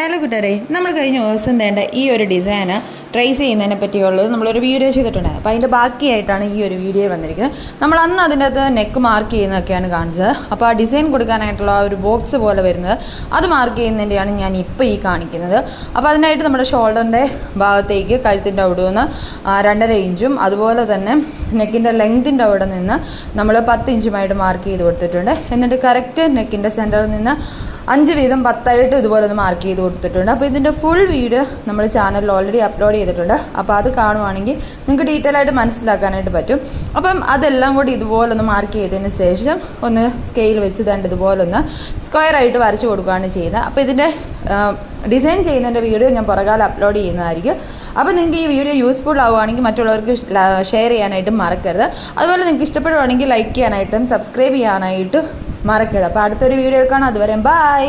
Hello കൂട്ടരെ നമ്മൾ കഴിഞ്ഞ ദിവസം വേണ്ട ഈ ഒരു ഡിസൈന് ട്രേസ് ചെയ്യുന്നതിനെ പറ്റിയുള്ളത് നമ്മളൊരു വീഡിയോ ചെയ്തിട്ടുണ്ടായിരുന്നു. അപ്പോൾ അതിന്റെ ബാക്കിയായിട്ടാണ് ഈ ഒരു വീഡിയോ വന്നിരിക്കുന്നത്. നമ്മൾ അന്ന് അതിന്റെ അകത്ത് നെക്ക് മാർക്ക് ചെയ്യുന്നതൊക്കെയാണ് കാണിച്ചത്. അപ്പോൾ ആ ഡിസൈൻ കൊടുക്കാനായിട്ടുള്ള ആ ഒരു ബോക്സ് പോലെ വരുന്നത് അത് മാർക്ക് ചെയ്യുന്നതിന്റെയാണ് ഞാൻ ഇപ്പോൾ ഈ കാണിക്കുന്നത്. അപ്പോൾ അതിനായിട്ട് നമ്മുടെ ഷോൾഡറിന്റെ ഭാഗത്തേക്ക് കഴുത്തിന്റെ അവിടെ നിന്ന് രണ്ടര ഇഞ്ചും അതുപോലെ തന്നെ നെക്കിന്റെ ലെങ്തിന്റെ അവിടെ നിന്ന് നമ്മൾ പത്ത് ഇഞ്ചുമായിട്ട് മാർക്ക് ചെയ്ത് കൊടുത്തിട്ടുണ്ട്. എന്നിട്ട് കറക്റ്റ് നെക്കിന്റെ സെന്ററിൽ നിന്ന് അഞ്ച് വീതം പത്തായിട്ട് ഇതുപോലെ ഒന്ന് മാർക്ക് ചെയ്ത് കൊടുത്തിട്ടുണ്ട്. അപ്പോൾ ഇതിന്റെ ഫുൾ വീഡിയോ നമ്മൾ ചാനലിൽ ഓൾറെഡി അപ്ലോഡ് ചെയ്തിട്ടുണ്ട്. അപ്പോൾ അത് കാണുവാണെങ്കിൽ നിങ്ങൾക്ക് ഡീറ്റെയിൽ ആയിട്ട് മനസ്സിലാക്കാനായിട്ട് പറ്റും. അപ്പം അതെല്ലാം കൂടി ഇതുപോലെ ഒന്ന് മാർക്ക് ചെയ്തതിന് ശേഷം ഒന്ന് സ്കെയിൽ വെച്ച് തണ്ട് ഇതുപോലെ ഒന്ന് സ്ക്വയർ ആയിട്ട് വരച്ച് കൊടുക്കുകയാണ് ചെയ്യുന്നത്. അപ്പോൾ ഇതിന്റെ ഡിസൈൻ ചെയ്യുന്നതിന്റെ വീഡിയോ ഞാൻ പുറകാലം അപ്ലോഡ് ചെയ്യുന്നതായിരിക്കും. അപ്പോൾ നിങ്ങൾക്ക് ഈ വീഡിയോ യൂസ്ഫുൾ ആവുകയാണെങ്കിൽ മറ്റുള്ളവർക്ക് ഷെയർ ചെയ്യാനായിട്ടും മറക്കരുത്. അതുപോലെ നിങ്ങൾക്ക് ഇഷ്ടപ്പെടുവാണെങ്കിൽ ലൈക്ക് ചെയ്യാനായിട്ടും സബ്സ്ക്രൈബ് ചെയ്യാനായിട്ടും മറക്കരുത്. അപ്പോൾ അടുത്തൊരു വീഡിയോ കാണാം അതുവരെ ബൈ.